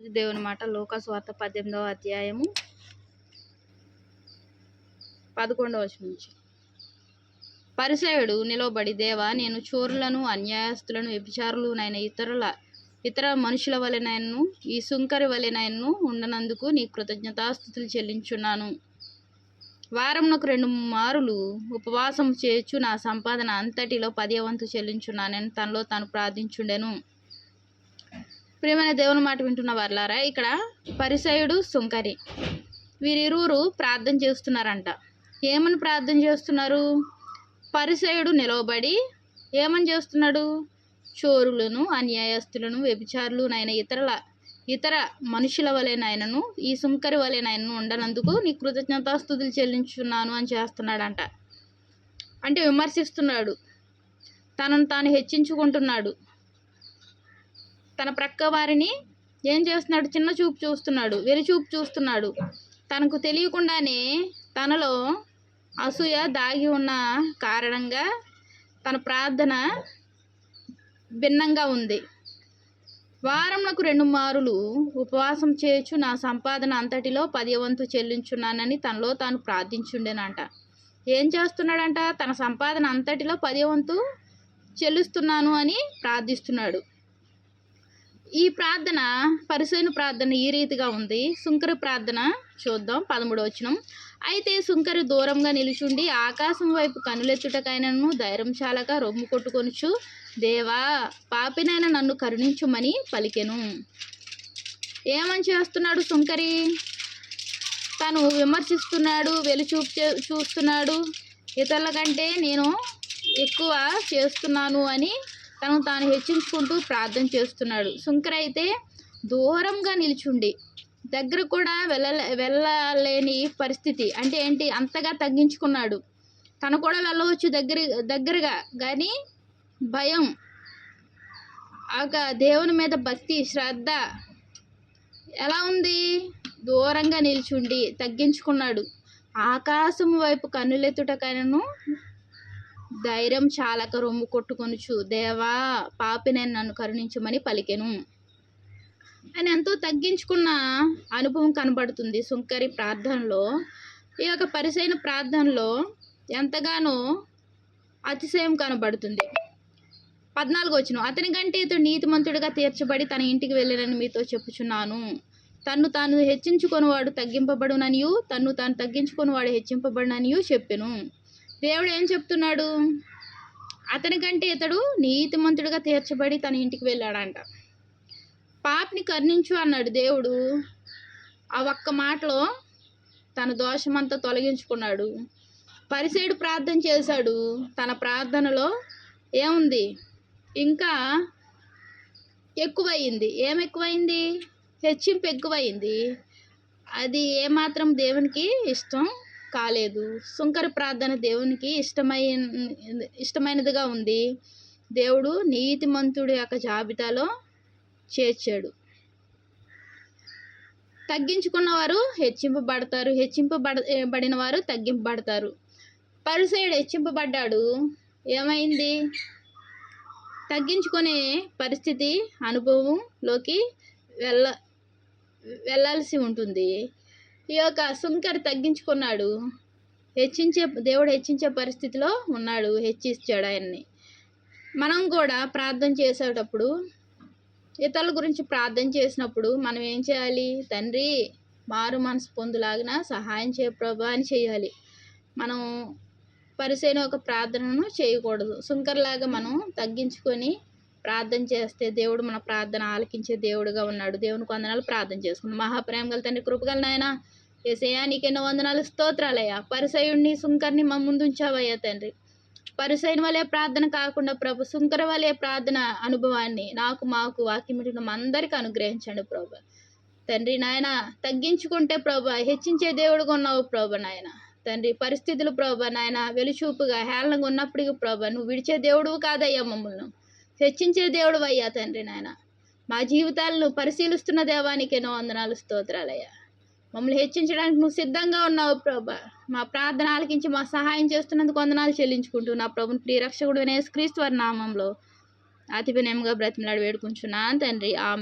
దేవుని మాట లోకస్వార్త పద్దెనిమిదవ అధ్యాయము పదకొండవ నుంచి. పరిసయుడు నిలవబడి దేవా నేను చోరులను అన్యాయస్తులను వ్యభిచారులు నైన ఇతరుల ఇతర మనుషుల వలెనైనను ఈ సుంకరి వలెనైనను ఉండనందుకు నీ కృతజ్ఞతాస్థుతులు చెల్లించున్నాను. వారంలోకి రెండు మారులు ఉపవాసం చేయొచ్చు నా సంపాదన అంతటిలో పదే వంతు చెల్లించున్నానని తనలో తాను ప్రార్థించుండెను. ప్రియమైన దేవుని మాట వింటున్న వర్లారా ఇక్కడ పరిసయుడు సుంకరి. వీరిరువురు ప్రార్థన చేస్తున్నారంట. ఏమని ప్రార్థన చేస్తున్నారు? పరిసయుడు నిలవబడి ఏమని చేస్తున్నాడు? చోరులను అన్యాయస్తులను వ్యభిచారులు నాయన ఇతరుల ఇతర మనుషుల వలె నాయనను ఈ సుంకరి వలె నాయనను ఉండనందుకు నీ కృతజ్ఞతాస్థుతులు చెల్లించున్నాను అని చేస్తున్నాడంట. అంటే విమర్శిస్తున్నాడు. తనను తాను హెచ్చించుకుంటున్నాడు. తన ప్రక్క వారిని ఏం చేస్తున్నాడు? చిన్న చూపు చూస్తున్నాడు. వెరి చూపు చూస్తున్నాడు. తనకు తెలియకుండానే తనలో అసూయ దాగి ఉన్న కారణంగా తన ప్రార్థన భిన్నంగా ఉంది. వారంలకు రెండు మారులు ఉపవాసం చేయొచ్చు నా సంపాదన అంతటిలో పదివంతు చెల్లించున్నానని తనలో తాను ప్రార్థించుండేనంట. ఏం చేస్తున్నాడంట? తన సంపాదన అంతటిలో పదివంతు చెల్లిస్తున్నాను అని ప్రార్థిస్తున్నాడు. ఈ ప్రార్థన పరిశైన ప్రార్థన ఈ రీతిగా ఉంది. సుంకరి ప్రార్థన చూద్దాం పదమూడు వచనం. అయితే శుంకరి దూరంగా నిలుచుండి ఆకాశం వైపు కనులెత్తుటకైనను ధైర్యంశాలగా రొమ్ము కొట్టుకొనుచు దేవా పాపినైన నన్ను కరుణించుమని పలికెను. ఏమని చేస్తున్నాడు శుంకరి తను విమర్శిస్తున్నాడు వెలుచూపు చూస్తున్నాడు. ఇతరుల కంటే నేను ఎక్కువ చేస్తున్నాను అని తను తాను హెచ్చించుకుంటూ ప్రార్థన చేస్తున్నాడు. శుంకర అయితే దూరంగా నిల్చుండి దగ్గర కూడా వెళ్ళ వెళ్ళలేని పరిస్థితి. అంటే ఏంటి? అంతగా తగ్గించుకున్నాడు. తను కూడా వెళ్ళవచ్చు దగ్గర దగ్గరగా. కానీ భయం. ఒక దేవుని మీద భక్తి శ్రద్ధ. ఎలా ఉంది? దూరంగా నిల్చుండి తగ్గించుకున్నాడు. ఆకాశం వైపు కన్నులెత్తుటకైనను ధైర్యం చాలక రొమ్ము కొట్టుకొనుచు దేవా పాపి నేను నన్ను కరుణించమని పలికెను. ఆయన ఎంతో తగ్గించుకున్న అనుభవం కనబడుతుంది సుంకరి ప్రార్థనలో. ఈ యొక్క పరిసైన ప్రార్థనలో ఎంతగానో అతిశయం కనబడుతుంది. పద్నాలుగు వచ్చిన అతని కంటే ఇతడు నీతిమంతుడిగా తీర్చబడి తన ఇంటికి వెళ్ళినని మీతో చెప్పుచున్నాను. తన్ను తాను హెచ్చించుకొనివాడు తగ్గింపబడుననియు తన్ను తాను తగ్గించుకొనివాడు హెచ్చింపబడుననియు చెప్పెను. దేవుడు ఏం చెప్తున్నాడు? అతనికంటే ఇతడు నీతిమంతుడిగా తీర్చబడి తన ఇంటికి వెళ్ళాడంట. పాపని కర్ణించు అన్నాడు దేవుడు. ఆ ఒక్క మాటలో తన దోషమంతా తొలగించుకున్నాడు. పరిసేడు ప్రార్థన చేశాడు. తన ప్రార్థనలో ఏముంది? ఇంకా ఎక్కువయింది. ఏం ఎక్కువైంది హెచ్చింపు ఎక్కువైంది అది ఏమాత్రం దేవునికి ఇష్టం కాలేదు. శుంకర ప్రార్థన దేవునికి ఇష్టమైన ఇష్టమైనదిగా ఉంది. దేవుడు నీతిమంతుడు యొక్క జాబితాలో చేర్చాడు. తగ్గించుకున్నవారు హెచ్చింపబడతారు. హెచ్చింపబడ బడిన వారు తగ్గింపబడతారు. పరిసయుడు హెచ్చింపబడ్డాడు. ఏమైంది? తగ్గించుకునే పరిస్థితి అనుభవంలోకి వెళ్ళ వెళ్ళాల్సి ఉంటుంది. ఈ యొక్క సుంకర్ తగ్గించుకున్నాడు. హెచ్చించే దేవుడు హెచ్చించే పరిస్థితిలో ఉన్నాడు హెచ్చిస్తాడు ఆయన్ని. మనం కూడా ప్రార్థన చేసేటప్పుడు ఇతరుల గురించి ప్రార్థన చేసినప్పుడు మనం ఏం చేయాలి? తండ్రి మారు మనసు పొందులాగిన సహాయం చేయ ప్రభా అని చేయాలి. మనం పరిసైన ఒక ప్రార్థనను చేయకూడదు. సుంకర్లాగా మనం తగ్గించుకొని ప్రార్థన చేస్తే దేవుడు మన ప్రార్థన ఆలకించే దేవుడుగా ఉన్నాడు. దేవునికి వందనాలు ప్రార్థన చేసుకున్నాం మహాప్రేమ గల తండ్రి కృపగల నాయన ఏసయ్యా నీకెన్నో వందనాలు స్తోత్రాలయ్యా. పరిసయుడిని సుంకర్ని మా ముందు ఉంచావయ్యా తండ్రి. పరిసైన వలె ప్రార్థన కాకుండా ప్రభు సుంకర వలె ప్రార్థన అనుభవాన్ని నాకు మాకు వాక్యమిటిన అందరికీ అనుగ్రహించండి ప్రభు. తండ్రి నాయన తగ్గించుకుంటే ప్రభు హెచ్చించే దేవుడుగా ఉన్నావు ప్రభు నాయన. తండ్రి పరిస్థితులు ప్రభు నాయన వెలుచూపుగా హేళనగా ఉన్నప్పటికీ ప్రభు నువ్వు విడిచే దేవుడు కాదయ్యా మమ్మల్ని. హెచ్చించే దేవుడు అయ్యా తండ్రి నాయన. మా జీవితాలను పరిశీలిస్తున్న దేవానికి ఎన్నో వందనాలు స్తోత్రాలయ్యా. మమ్మల్ని హెచ్చించడానికి నువ్వు సిద్ధంగా ఉన్నావు ప్రభా. మా ప్రార్థన ఆలకించి మా సహాయం చేస్తున్నందుకు వందనాలు చెల్లించుకుంటూ నా ప్రభుని ప్రియరక్షకుడు క్రీస్తు వారి నామంలో. అతి వినయంగా బ్రతిమలాడి వేడుకుంటున్నాను తండ్రి. ఆ